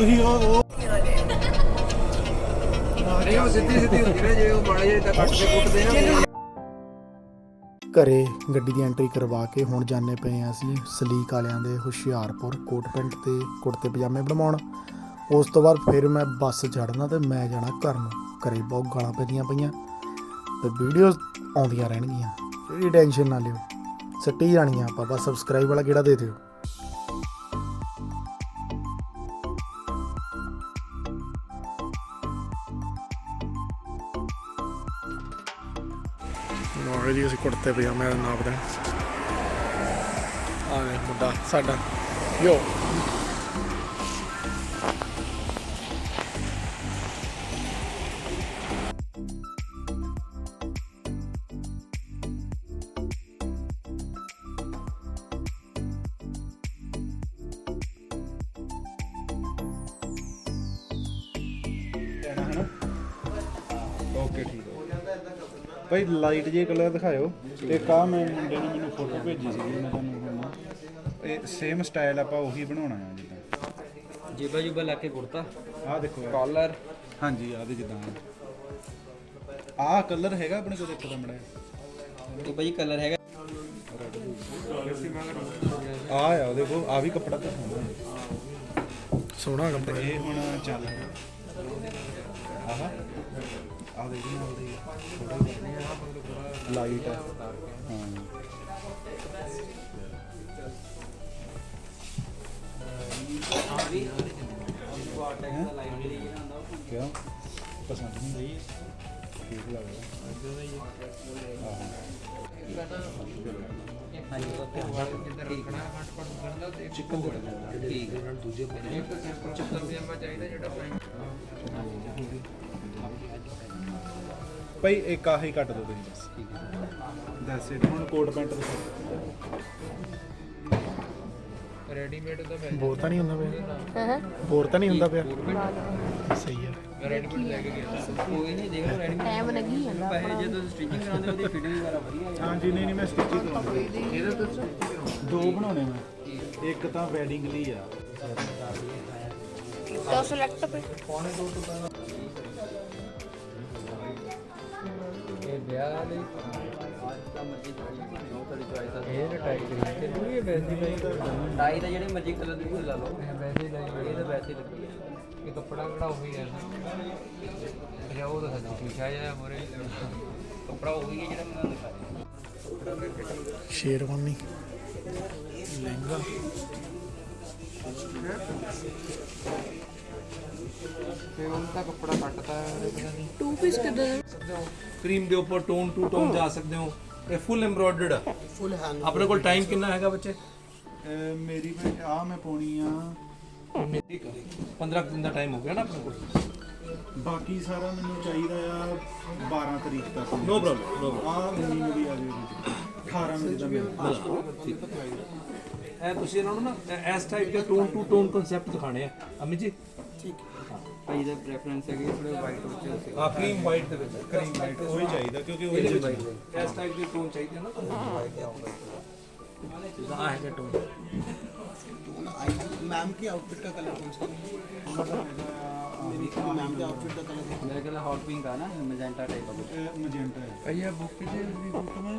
ਤੁਸੀਂ ਉਹ ਉਹ ਨਹੀਂ ਉਹ ਸਿੱਧੀ ਸਿੱਧੀ ਹੁੰਦੀ ਨਾ ਜੇ ਉਹ ਮਾੜੇ ਜਿਹੇ ਤਾਂ ਕੱਟ ਕੇ ਕੁੱਟਦੇ ਨਾ ਘਰੇ ਗੱਡੀ ਦੀ ਐਂਟਰੀ ਕਰਵਾ ਕੇ ਹੁਣ ਜਾਣੇ ਪਏ ਆ ਅਸੀਂ ਸਲੀਕ ਵਾਲਿਆਂ ਦੇ ਹੁਸ਼ਿਆਰਪੁਰ ਕੋਟ ਪੈਂਟ ਤੇ ਕੁੜਤੇ ਪਜਾਮੇ ਬਣਵਾਉਣ। ਉਸ ਤੋਂ ਬਾਅਦ ਫਿਰ ਮੈਂ ਬੱਸ ਚੜਨਾ ਤੇ ਮੈਂ ਜਾਣਾ ਘਰ ਨੂੰ। ਘਰੇ ਬਹੁਤ ਗਾਲਾਂ ਪੈਂਦੀਆਂ ਪਈਆਂ ਤੇ ਵੀਡੀਓਜ਼ ਆਉਂਦੀਆਂ ਰਹਿਣਗੀਆਂ। ਕੋਈ ਟੈਨਸ਼ਨ ਨਾ ਲਿਓ। ਸੱਟੀ ਜਾਣੀਆਂ ਆਪਾਂ ਬਸ ਸਬਸਕ੍ਰਾਈਬ ਵਾਲਾ ਕਿਹੜਾ ਦੇ ਦਿਓ। ਨੋਰੇ ਜੀ ਅਸੀਂ ਕੁੜਤੇ ਪਜਾਮੇ ਦਾ ਨਾਪ ਦੇ ਆ ਗਿਆ ਮੁੰਡਾ ਸਾਡਾ। ਯੋ। ਭਾਈ ਲਾਈਟ ਜੇ ਕਲਰ ਦਿਖਾਇਓ। ਤੇ ਕਾ ਮੈਂ ਮੁੰਡੇ ਨੇ ਮੈਨੂੰ ਫੋਟੋ ਭੇਜੀ ਸੀ ਮੈਂ ਤੁਹਾਨੂੰ ਹੁਣ ਇਹ ਸੇਮ ਸਟਾਈਲ ਆਪਾਂ ਉਹੀ ਬਣਾਉਣਾ ਹੈ ਜਿੱਦਾਂ। ਜੇਬਾ ਜੁਬਾ ਲਾ ਕੇ ਕੁੜਤਾ। ਆਹ ਦੇਖੋ। ਕਾਲਰ ਹਾਂਜੀ ਆਹ ਦੇ ਜਿੱਦਾਂ। ਆਹ ਕਲਰ ਹੈਗਾ ਆਪਣੇ ਕੋਲ ਦੇਖੋ ਤਾਂ ਮੜਾ ਤੇ ਭਾਜੀ ਕਲਰ ਹੈਗਾ। ਆ ਆ ਉਹਦੇ ਕੋਲ ਆ ਵੀ ਕੱਪੜਾ ਤਾਂ ਸੋਹਣਾ। ਸੋਹਣਾ ਕੱਪੜਾ ਇਹ ਹੁਣ ਚੱਲ ਆਹ ਦੇ ਜੀ ਨਾਲ ਦੇ ਥੋੜਾ ਲਾਈਟ ਹੈ ਹਾਂ ਕਿਉਂ? ਪਸੰਦ ਨਹੀਂ ਰਹੀ ਠੀਕ ਲੱਗਦਾ ਚਿਕਨ ਦੇ ਠੀਕ ਹੈ। ਦੂਜੇ ਚਿਕਨ ਪਜਾਮਾ ਚਾਹੀਦਾ ਜਿਹੜਾ ਭਾਈ ਇੱਕ ਆਹੀ ਕੱਟ ਦੋ ਤੁਸੀਂ ਬਸ। ਠੀਕ ਹੈ। ਦੱਸ ਇਹ ਹੁਣ ਕੋਟ ਪੈਂਟ ਰੈਡੀਮੇਡ ਦਾ ਬੋਰ ਤਾਂ ਨਹੀਂ ਹੁੰਦਾ ਪਿਆ। ਬੋਰ ਤਾਂ ਨਹੀਂ ਹੁੰਦਾ ਪਿਆ। ਸਹੀ ਹੈ ਰੈਡੀਮੇਡ ਲੈ ਕੇ ਗਿਆ। ਕੋਈ ਨਹੀਂ ਦੇਖ ਲਓ ਰੈਡੀਮੇਡ ਟਾਈਮ ਲੱਗੀ ਜਾਂਦਾ ਪੈਸੇ ਜੇ ਤੁਸੀਂ ਸਟਿਚਿੰਗ ਕਰਾਉਂਦੇ ਉਹਦੀ ਫਿਟਿੰਗ ਵਗੈਰਾ ਵਧੀਆ ਹੈ। ਹਾਂਜੀ ਨਹੀਂ ਨਹੀਂ ਮੈਂ ਸਟਿਚਿੰਗ ਕਰਾਉਣਾ ਇਹਦਾ ਤੁਸੀਂ ਦੋ ਬਣਾਉਣੇ ਮੈਂ। ਇੱਕ ਤਾਂ ਵੈਡਿੰਗ ਲਈ ਆ। ਤਾਂ ਸਿਲੈਕਟ ਪੇ ਇਹ ਵਿਆਹ ਲਈ। ਇਹ ਟਾਈ ਕਰੀ ਤੇ ਪੂਰੀ ਇਹ ਵੈਸੀ ਲਈ ਟਾਈ ਦਾ ਜਿਹੜੇ ਮਰਜ਼ੀ ਕਲਰ ਦੀ ਲਾ ਲਓ। ਇਹ ਵੈਸੀ ਲਈ ਇਹ ਤਾਂ ਵੈਸੀ ਲੱਗੀ ਹੈ ਇਹ ਕੱਪੜਾ ਕਿਹੜਾ ਉਹੀ ਹੈ ਨਾ। ਇਹ ਉਹ ਤਾਂ ਸੱਚੀ ਸ਼ੀਸ਼ਾ ਜਿਹਾ ਮੋਰੇ। ਕੱਪੜਾ ਉਹੀ ਹੈ ਜਿਹੜਾ ਮੈਂ ਦਿਖਾਇਆ ਸ਼ੇਰਵਾਨੀ। ਲਹਿੰਗਾ। ਤੇ ਉਹਨਾਂ ਦਾ ਕੱਪੜਾ ਕੱਟਦਾ ਹੈ। ਟੂ ਪੀਸ ਕਿਦਾਂ? ਕਰੀਮ ਦੇ ਉੱਪਰ ਟੋਨ ਟੂ ਟੋਨ ਜਾ ਸਕਦੇ ਹੋ। ਇਹ ਫੁੱਲ ਐਮਬ੍ਰੋਇਡਰਡ ਹੈ ਫੁੱਲ ਹੈਂਡ ਆਪਣੇ ਕੋਲ ਟਾਈਮ ਕਿੰਨਾ ਹੈਗਾ ਬੱਚੇ? ਅਹ ਮੇਰੀ ਆ ਮੈਂ ਪਾਉਣੀ ਆ। 15 ਕੁ ਦਿਨ ਦਾ ਟਾਈਮ ਹੋ ਗਿਆ ਨਾ ਆਪਣੇ ਕੋਲ। ਬਾਕੀ ਸਾਰਾ ਮੈਨੂੰ ਚਾਹੀਦਾ ਆ 12 ਤਰੀਕ ਤੱਕ। ਨੋ ਪ੍ਰੋਬਲਮ ਨੋ ਆ 19 ਨੂੰ ਵੀ ਆ ਜਾਵੇ 18 ਨੂੰ ਦਾ ਮੈਂ ਇਹ ਤੁਸੀਂ ਇਹਨਾਂ ਨੂੰ ਨਾ ਇਹ- ਇਸ ਟਾਈਪ ਦੇ ਟੋਨ ਟੂ ਟੋਨ ਕਨਸੈਪਟ ਦਿਖਾਣੇ ਆ। ਅਮਿਤ ਜੀ। ਭਾਈ ਦਾ ਪ੍ਰੈਫਰੈਂਸ ਹੈਗੀ ਥੋੜੇ ਵਾਈਟ ਵਿੱਚ ਆ ਕਰੀਮ ਵਾਈਟ ਦੇ ਵਿੱਚ ਕਰੀਮ ਲਾਈਟ ਉਹੀ ਚਾਹੀਦਾ ਕਿਉਂਕਿ ਉਹ ਇਹਦੇ ਵਿੱਚ ਇਸ ਟਾਈਪ ਦੇ ਟੋਨ ਚਾਹੀਦੇ ਆ ਨਾ ਆ ਹੈਗਾ ਟੋਨ मैम की आउटफिट का कलर कौन सा है मैम के आउटफिट का कलर है ਮੇਰੇ ਕੋਲ ਹੌਟ ਪਿੰਕ ਆ ਨਾ ਮੈਜੈਂਟਾ ਟਾਈਪ ਆ ਮਜੈਂਟਾ ਹੈ ਭਈਆ ਬੁੱਕ ਜੇ ਵੀ ਬੁੱਕ ਮੈਂ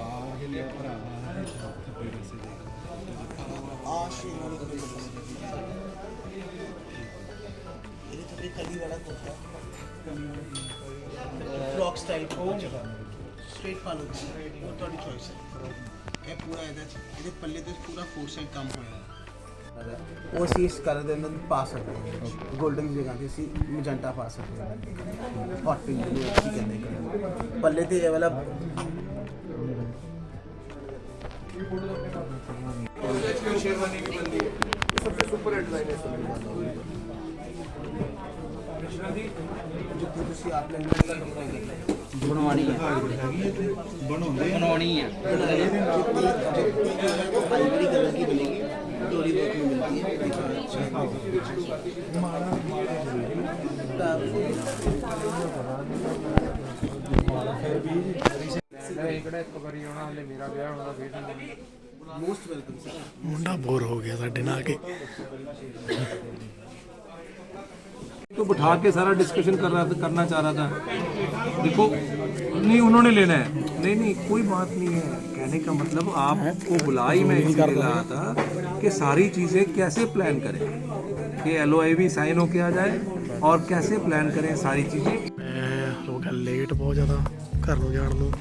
ਆ ਇਹ ਲਿਆ ਭਰਾਵਾ ਇਹ ਇਹ ਤਾਂ ਵੀ ਕਲੀ ਵਾਲਾ ਕੁੱਤਾ ਫਲੌਕ ਸਟਾਈਲ ਕੋਲ ਸਟ੍ਰੇਟ ਪਾਲੋ ਉਹ ਤੁਹਾਡੀ ਚੋਇਸ ਹੈ ਇਹ ਪੂਰਾ ਇਹਦਾ ਇਹਦੇ ਪੱਲੇ ਤੇ ਪੂਰਾ ਫੋਰ ਸਾਈਡ ਕੰਮ ਹੋਇਆ ਉਹ ਅਸੀਂ ਇਸ ਕਲਰ ਦੇ ਅੰਦਰ ਪਾ ਸਕਦੇ ਹਾਂ 골ਡਨ ਜਗ੍ਹਾ ਤੇ ਅਸੀਂ ਮਜੰਟਾ ਪਾ ਸਕਦੇ ਹਾਂ ਹੌਟ ਪਿੰਕ ਨੂੰ ਕੀ ਕਹਿੰਦੇ ਕਲਰ ਪੱਲੇ ਤੇ ਇਹ ਵਾਲਾ ਜਿੱਥੇ ਤੁਸੀਂ ਆਪ ਲੈਣਾ ਬਣਵਾਣੀ ਹੈ ਬਣਾਉਂਦੇ ਆ ਬਣਾਉਣੀ ਹੈ आइवरी कलर की बनेगी डोरी वर्क में मिलती है ਇਹ ਕਿਹੜਾ ਇੱਕ ਵਾਰੀ ਆਉਣਾ ਹਲੇ ਮੇਰਾ ਵਿਆਹ ਹੋਣਾ ਫੇਰ मोस्ट वेलकम सर ਮੁੰਡਾ ਬੋਰ ਹੋ ਗਿਆ ਸਾਡੇ ਨਾਲ ਆ ਕੇ तो बिठा के सारा डिस्कशन कर रहा था करना चाह रहा था देखो नहीं उन्होंने लेना है नहीं नहीं कोई बात नहीं है कहने का मतलब आपको बुला ही मैं इसलिए रहा था कि सारी चीज़ें कैसे प्लान करें कि एल भी साइन होके आ जाए और कैसे प्लान करें सारी चीज़ें ਮੈਂ ਹੋ ਗਿਆ ਲੇਟ ਬਹੁਤ ਜ਼ਿਆਦਾ ਘਰ ਨੂੰ ਜਾਣ ਨੂੰ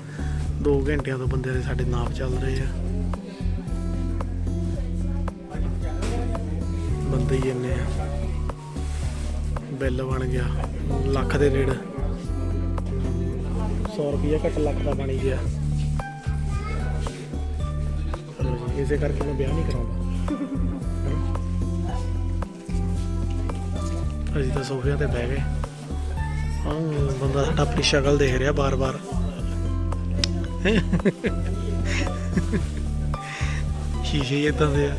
2 ਘੰਟਿਆਂ ਤੋਂ ਬੰਦੇ ਦੇ ਸਾਡੇ ਨਾਪ ਚੱਲ ਰਹੇ ਆ ਬੰਦੇ ਹੀ ਇੰਨੇ ਆ। ਬਿੱਲ ਬਣ ਗਿਆ, ਲੱਖ ਦੇ ਨੇੜੇ। 100 ਰੁਪਏ ਘੱਟ ਲੱਖ ਦਾ ਬਣ ਗਿਆ। ਇਸੇ ਕਰਕੇ ਮੈਂ ਵਿਆਹ ਨਹੀਂ ਕਰਾਉਂਦਾ। ਅਸੀਂ ਤਾਂ ਸੋਫਿਆਂ ਤੇ ਬਹਿ ਗਏ। ਹਾਂ ਬੰਦਾ ਸਾਡਾ ਆਪਣੀ ਸ਼ਕਲ ਦੇਖ ਰਿਹਾ ਬਾਰ-ਬਾਰ। ਸ਼ੀਸ਼ੇ ਹੀ ਇਦਾਂ ਦੇ ਆ।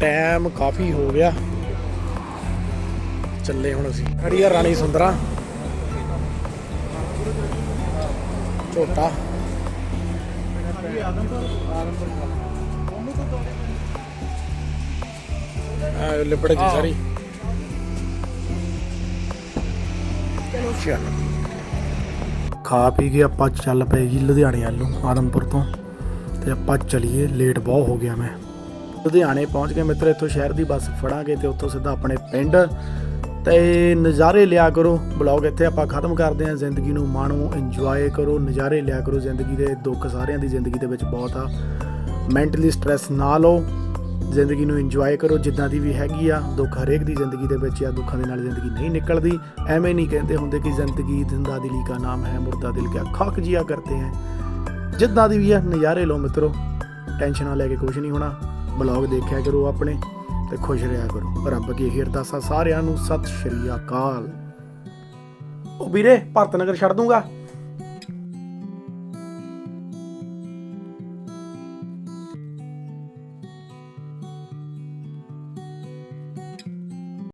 ਟਾਈਮ ਕਾਫੀ ਹੋ ਗਿਆ। ਚੱਲੇ ਹੁਣ ਅਸੀਂ। ਖੜੀ ਆ ਰਾਣੀ ਸੁੰਦਰਾ। ਝੋਟਾ। ਆ ਲਿਬੜ ਗਈ ਸਾਰੀ। ਚਲੋ। ਖਾ ਪੀ ਕੇ ਆਪਾਂ ਚੱਲ ਪਏ ਜੀ ਲੁਧਿਆਣੇ ਵੱਲ ਆਦਮਪੁਰ ਤੋਂ। ਤੇ ਆਪਾਂ ਚਲੀਏ, ਲੇਟ ਬਹੁਤ ਹੋ ਗਿਆ ਮੈਂ। ਲੁਧਿਆਣੇ ਪਹੁੰਚ ਕੇ ਮਿੱਤਰ, ਇੱਥੋਂ ਸ਼ਹਿਰ ਦੀ ਬੱਸ ਫੜਾਂਗੇ ਤੇ ਉੱਥੋਂ ਸਿੱਧਾ ਆਪਣੇ ਪਿੰਡ। ਤੇ ਨਜ਼ਾਰੇ ਲਿਆ ਕਰੋ ਬਲੌਗ ਇੱਥੇ ਆਪਾਂ ਖਤਮ ਕਰਦੇ ਹਾਂ। ਜ਼ਿੰਦਗੀ ਨੂੰ ਮਾਣੋ ਇੰਜੋਏ ਕਰੋ, ਨਜ਼ਾਰੇ ਲਿਆ ਕਰੋ। ਜ਼ਿੰਦਗੀ ਦੇ ਦੁੱਖ ਸਾਰਿਆਂ ਦੀ ਜ਼ਿੰਦਗੀ ਦੇ ਵਿੱਚ ਬਹੁਤ ਆ। ਮੈਂਟਲੀ ਸਟ੍ਰੈਸ ਨਾ ਲਓ। ਜ਼ਿੰਦਗੀ ਨੂੰ ਇੰਜੋਏ ਕਰੋ, ਜਿੱਦਾਂ ਦੀ ਵੀ ਹੈਗੀ ਆ। ਦੁੱਖ ਹਰੇਕ ਦੀ ਜ਼ਿੰਦਗੀ ਦੇ ਵਿੱਚ ਆ। ਦੁੱਖਾਂ ਦੇ ਨਾਲ ਜ਼ਿੰਦਗੀ ਨਹੀਂ ਨਿਕਲਦੀ। ਐਵੇਂ ਨਹੀਂ ਕਹਿੰਦੇ ਹੁੰਦੇ ਕਿ ਜ਼ਿੰਦਗੀ ਜ਼ਿੰਦਾ ਦਿਲੀ ਦਾ ਨਾਮ ਹੈ, ਮੁਰਦਾ ਦਿਲ ਕਿਆ ਖਾਕ ਜੀਆ ਕਰਤੇ ਹੈ। ਜਿੱਦਾਂ ਦੀ ਵੀ ਆ, ਨਜ਼ਾਰੇ ਲਓ ਮਿੱਤਰੋ। ਟੈਨਸ਼ਨਾਂ ਲੈ ਕੇ ਕੁਝ ਨਹੀਂ ਹੋਣਾ। ਬਲੌਗ ਦੇਖਿਆ ਕਰੋ ਆਪਣੇ ਤੇ ਖੁਸ਼ ਰਿਹਾ ਕਰੋ। ਰੱਬ ਕੀ ਹੀ ਅਰਦਾਸਾਂ ਸਾਰਿਆਂ ਨੂੰ। ਸਤਿ ਸ਼੍ਰੀ ਅਕਾਲ। ਉਹ ਵੀਰੇ, ਭਰਤ ਨਗਰ ਛੱਡ ਦੂੰਗਾ।